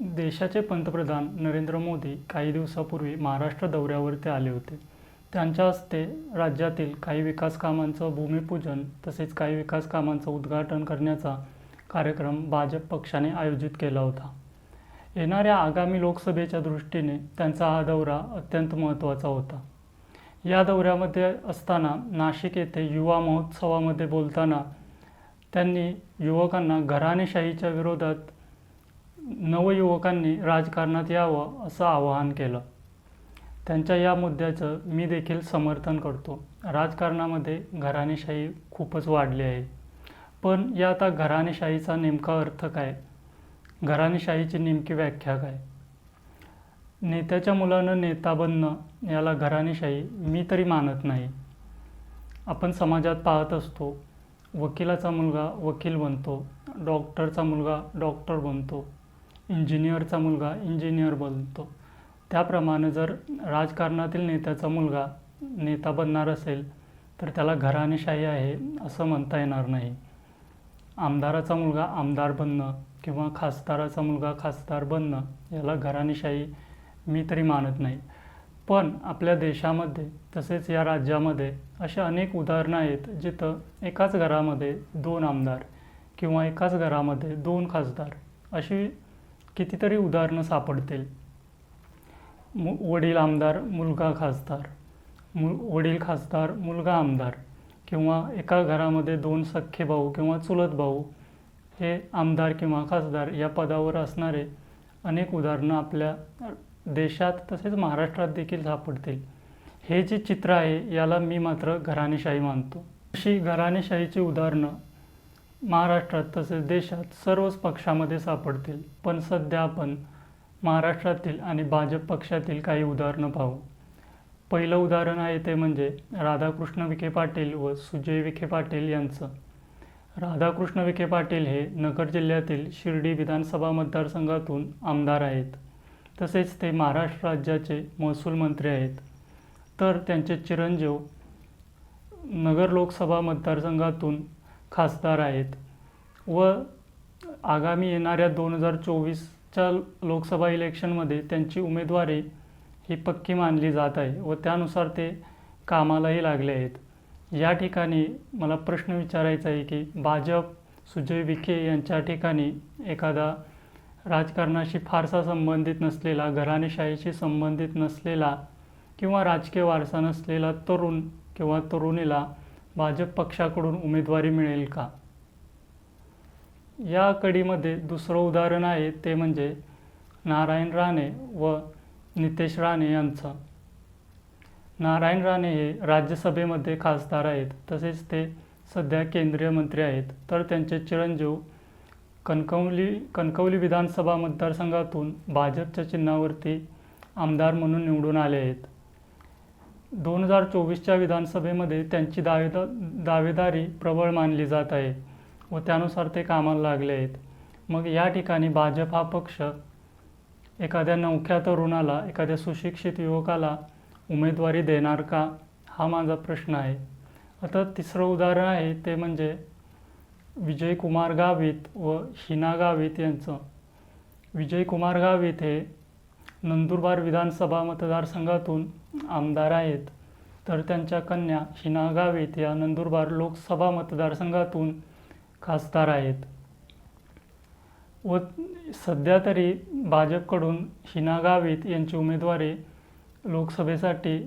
देशाचे पंतप्रधान नरेंद्र मोदी काही दिवसापूर्वी महाराष्ट्र दौऱ्यावरती आले होते. त्यांच्या हस्ते राज्यातील काही विकास कामांचं भूमिपूजन तसेच काही विकास कामांचं उद्घाटन करण्याचा कार्यक्रम भाजप पक्षाने आयोजित केला होता. येणाऱ्या आगामी लोकसभेच्या दृष्टीने त्यांचा हा दौरा अत्यंत महत्त्वाचा होता. या दौऱ्यामध्ये असताना नाशिक येथे युवा महोत्सवामध्ये बोलताना त्यांनी युवकांना घराणेशाहीच्या विरोधात नवयुवकांनी राजकारणात यावं असं आवाहन केलं. त्यांच्या या मुद्द्याचं मी देखील समर्थन करतो. राजकारणामध्ये घराणेशाही खूपच वाढली आहे. पण या आता घराणेशाहीचा नेमका अर्थ काय? घराणेशाहीची नेमकी व्याख्या काय? नेत्याच्या मुलानं नेता बनणं याला घराणेशाही मी तरी मानत नाही. आपण समाजात पाहत असतो वकिलाचा मुलगा वकील बनतो डॉक्टरचा मुलगा डॉक्टर बनतो. इंजिनियरचा मुलगा इंजिनियर बनतो. त्याप्रमाणे जर राजकारणातील नेत्याचा मुलगा नेता बनणार असेल तर त्याला घराणेशाही आहे असं म्हणता येणार नाही. आमदाराचा मुलगा आमदार बनणं किंवा खासदाराचा मुलगा खासदार बनणं याला घराणेशाही मी तरी मानत नाही. पण आपल्या देशामध्ये तसेच या राज्यामध्ये अशा अनेक उदाहरणं आहेत जिथं एकाच घरामध्ये दोन आमदार किंवा एकाच घरामध्ये दोन खासदार अशी कितीतरी उदाहरणं सापडतील. मु वडील आमदार मुलगा खासदार मु वडील खासदार मुलगा आमदार किंवा एका घरामध्ये दोन सख्खे भाऊ किंवा चुलत भाऊ हे आमदार किंवा खासदार या पदावर असणारे अनेक उदाहरणं आपल्या देशात तसेच महाराष्ट्रात देखील सापडतील. हे जे चित्र आहे याला मी मात्र घराणेशाही मानतो. अशी घराणेशाहीची उदाहरणं महाराष्ट्रात तसेच देशात सर्वच पक्षामध्ये सापडतील. पण सध्या आपण महाराष्ट्रातील आणि भाजप पक्षातील काही उदाहरणं पाहू. पहिलं उदाहरण आहे ते म्हणजे राधाकृष्ण विखे पाटील व सुजय विखे पाटील यांचं. राधाकृष्ण विखे पाटील हे नगर जिल्ह्यातील शिर्डी विधानसभा मतदारसंघातून आमदार आहेत. तसेच ते महाराष्ट्र राज्याचे महसूल मंत्री आहेत. तर त्यांचे चिरंजीव नगर लोकसभा मतदारसंघातून खासदार आहेत. व आगामी येणाऱ्या दोन हजार चोवीसच्या लोकसभा इलेक्शनमध्ये त्यांची उमेदवारी ही पक्की मानली जात आहे व त्यानुसार ते कामालाही लागले आहेत. या ठिकाणी मला प्रश्न विचारायचा आहे की भाजप सुजय विखे यांच्या ठिकाणी एखादा राजकारणाशी फारसा संबंधित नसलेला घराणेशाहीशी संबंधित नसलेला किंवा राजकीय वारसा नसलेला तरुण किंवा तरुणीला भाजप पक्षाकडून उमेदवारी मिळेल का? या कडीमध्ये दुसरं उदाहरण आहे ते म्हणजे नारायण राणे व नितेश राणे यांचं. नारायण राणे हे राज्यसभेमध्ये खासदार आहेत तसेच ते सध्या केंद्रीय मंत्री आहेत. तर त्यांचे चिरंजीव कणकवली कणकवली विधानसभा मतदारसंघातून भाजपच्या चिन्हावरती आमदार म्हणून निवडून आले आहेत. दोन हजार चोवीसच्या विधानसभेमध्ये त्यांची दावेदा दावेदारी प्रबळ मानली जात आहे व त्यानुसार ते कामाला लागले आहेत. मग या ठिकाणी भाजप हा पक्ष एखाद्या नवख्या तरुणाला एखाद्या सुशिक्षित युवकाला उमेदवारी देणार का? हा माझा प्रश्न आहे. आता तिसरं उदाहरण आहे ते म्हणजे विजय कुमार गावित व हिना गावित यांचं. विजय कुमार गावित हे नंदुरबार विधानसभा मतदारसंघातून आमदार आहेत. तर त्यांच्या कन्या हिना गावित या नंदुरबार लोकसभा मतदारसंघातून खासदार आहेत. व सध्या तरी भाजपकडून हिना गावित यांची उमेदवारी लोकसभेसाठी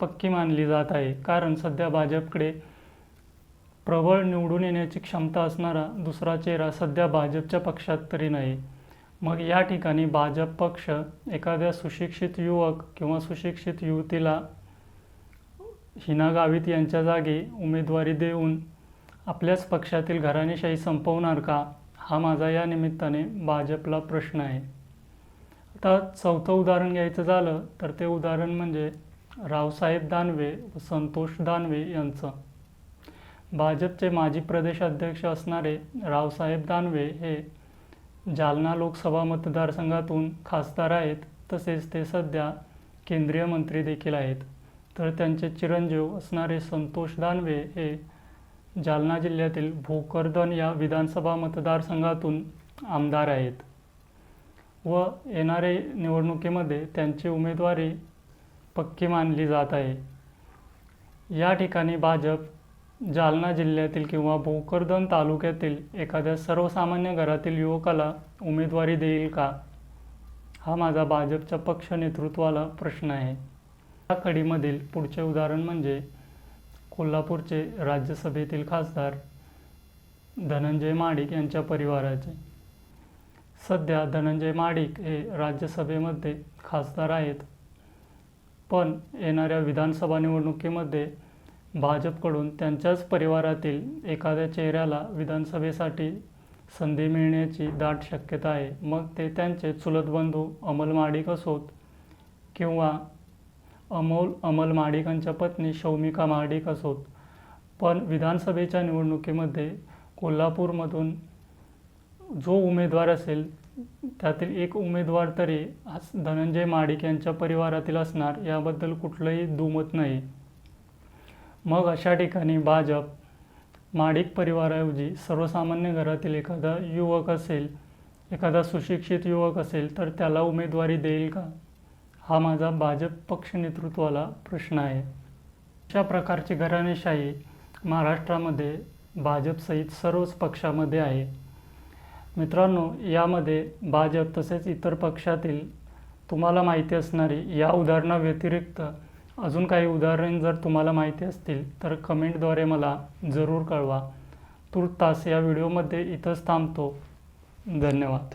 पक्की मानली जात आहे. कारण सध्या भाजपकडे प्रबळ निवडून येण्याची क्षमता असणारा दुसरा चेहरा सध्या भाजपच्या पक्षात तरी नाही. मग या ठिकाणी भाजप पक्ष एखाद्या सुशिक्षित युवक किंवा सुशिक्षित युवतीला हिना गावित यांच्या जागी उमेदवारी देऊन आपल्याच पक्षातील घराणेशाही संपवणार का? हा माझा या निमित्ताने भाजपला प्रश्न आहे. आता चौथं उदाहरण घ्यायचं झालं तर ते उदाहरण म्हणजे रावसाहेब दानवे व संतोष दानवे यांचं. भाजपचे माजी प्रदेशाध्यक्ष असणारे रावसाहेब दानवे हे जालना लोकसभा मतदारसंघातून खासदार आहेत तसेच ते सध्या केंद्रीय मंत्री देखील आहेत. तर त्यांचे चिरंजीव असणारे संतोष दानवे हे जालना जिल्ह्यातील भोकरदन या विधानसभा मतदारसंघातून आमदार आहेत. व येणारे निवडणुकीमध्ये त्यांची उमेदवारी पक्की मानली जात आहे. या ठिकाणी भाजप जालना जिल्ह्यातील किंवा भोकरदन तालुक्यातील एखाद्या सर्वसामान्य घरातील युवकाला उमेदवारी देईल का? हा माझा भाजपच्या पक्ष नेतृत्वाला प्रश्न आहे. या कडीमधील पुढचे उदाहरण म्हणजे कोल्हापूरचे राज्यसभेतील खासदार धनंजय माडिक यांच्या परिवाराचे. सध्या धनंजय माडिक हे राज्यसभेमध्ये खासदार आहेत. पण येणाऱ्या विधानसभा निवडणुकीमध्ये भाजपकडून त्यांच्याच परिवारातील एखाद्या चेहऱ्याला विधानसभेसाठी संधी मिळण्याची दाट शक्यता आहे. मग ते त्यांचे चुलत बंधू अमल माडिक असोत किंवा अमोल अमल माडिकांच्या पत्नी शौमिका महाडिक असोत. पण विधानसभेच्या निवडणुकीमध्ये कोल्हापूरमधून जो उमेदवार असेल त्यातील एक उमेदवार तरी धनंजय माडिक यांच्या परिवारातील असणार याबद्दल कुठलंही दुमत नाही. मग अशा ठिकाणी भाजप माडिक परिवाराऐवजी सर्वसामान्य घरातील एखादा युवक असेल एखादा सुशिक्षित युवक असेल तर त्याला उमेदवारी देईल का? हा माझा भाजप पक्ष नेतृत्वाला प्रश्न आहे. अशा प्रकारची घराणेशाही महाराष्ट्रामध्ये भाजपसहित सर्वच पक्षामध्ये आहे. मित्रांनो यामध्ये भाजप तसेच इतर पक्षातील तुम्हाला माहिती असणारी या उदाहरणाव्यतिरिक्त अजून काही उदाहरण जर तुम्हाला माहिती असतील तर कमेंटद्वारे मला जरूर कळवा. तुर्तास या व्हिडिओमध्ये इथंच थांबतो. धन्यवाद.